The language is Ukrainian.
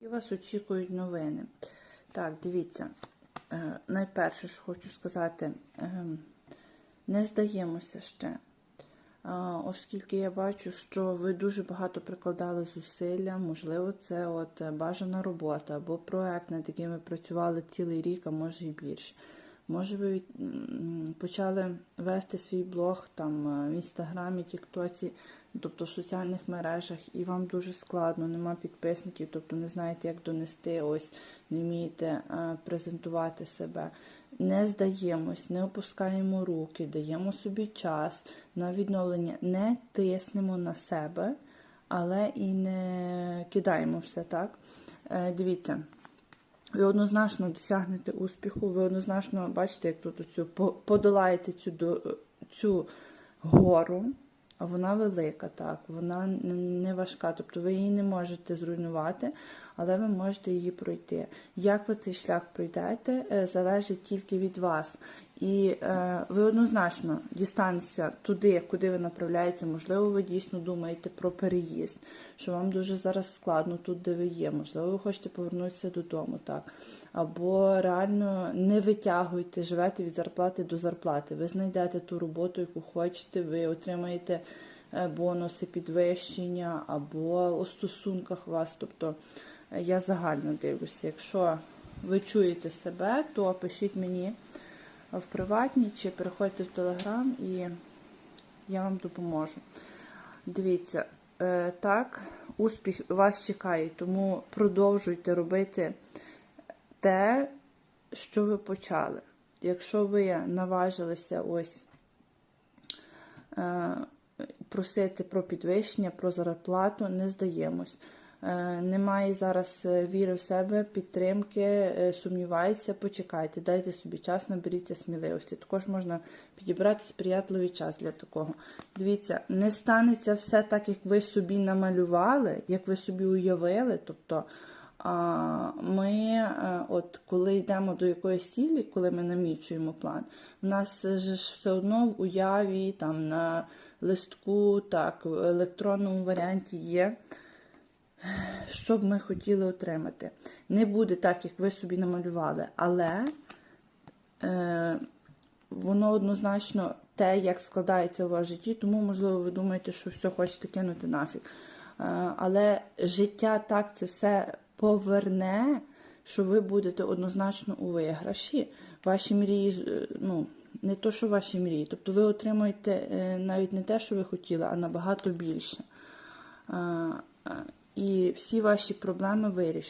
І вас очікують новини. Так, дивіться. Е, Найперше, що хочу сказати, ем, не здаємося ще. Оскільки я бачу, що ви дуже багато прикладали зусилля, можливо, це от бажана робота або проект, над яким ви працювали цілий рік, а може і більше. Може, ви почали вести свій блог там е, в інстаграмі, тіктоці, тобто в соціальних мережах, і вам дуже складно, нема підписників, тобто не знаєте, як донести, ось не вмієте е, презентувати себе. Не здаємось, не опускаємо руки, даємо собі час на відновлення, не тиснемо на себе, але і не кидаємо все так. Е, Дивіться, ви однозначно досягнете успіху, ви однозначно бачите, як тут оцю, по- подолаєте цю, до- цю гору, а вона велика, так, вона не- не важка, тобто ви її не можете зруйнувати, але ви можете її пройти. Як ви цей шлях пройдете, е, залежить тільки від вас. І е, ви однозначно дістанетеся туди, куди ви направляєтеся. Можливо, ви дійсно думаєте про переїзд, що вам дуже зараз складно тут, де ви є. Можливо, ви хочете повернутися додому, так. Або реально не витягуйте, живете від зарплати до зарплати. Ви знайдете ту роботу, яку хочете, ви отримаєте е, бонуси, підвищення, або у стосунках вас. Тобто е, я загально дивлюся. Якщо ви чуєте себе, то пишіть мені в приватній чи переходьте в Телеграм і я вам допоможу. Дивіться, е, так, успіх вас чекає, тому продовжуйте робити те, що ви почали. Якщо ви наважилися ось е, просити про підвищення, про зарплату, не здаємось. Е, Немає зараз е, віри в себе, підтримки, е, сумнівається, почекайте, дайте собі час, наберіться сміливості. Також можна підібрати сприятливий час для такого. Дивіться, не станеться все так, як ви собі намалювали, як ви собі уявили. Тобто ми, от коли йдемо до якоїсь цілі, коли ми намічуємо план, в нас ж все одно в уяві, там на листку, так, в електронному варіанті є що б ми хотіли отримати. Не буде так, як ви собі намалювали, але е, воно однозначно те, як складається у вас житті, тому, можливо, ви думаєте, що все хочете кинути нафіг. Е, але життя так це все поверне, що ви будете однозначно у виграші. Ваші мрії, е, ну, не то, що ваші мрії. Тобто ви отримуєте е, навіть не те, що ви хотіли, а набагато більше. І всі ваші проблеми вирішать.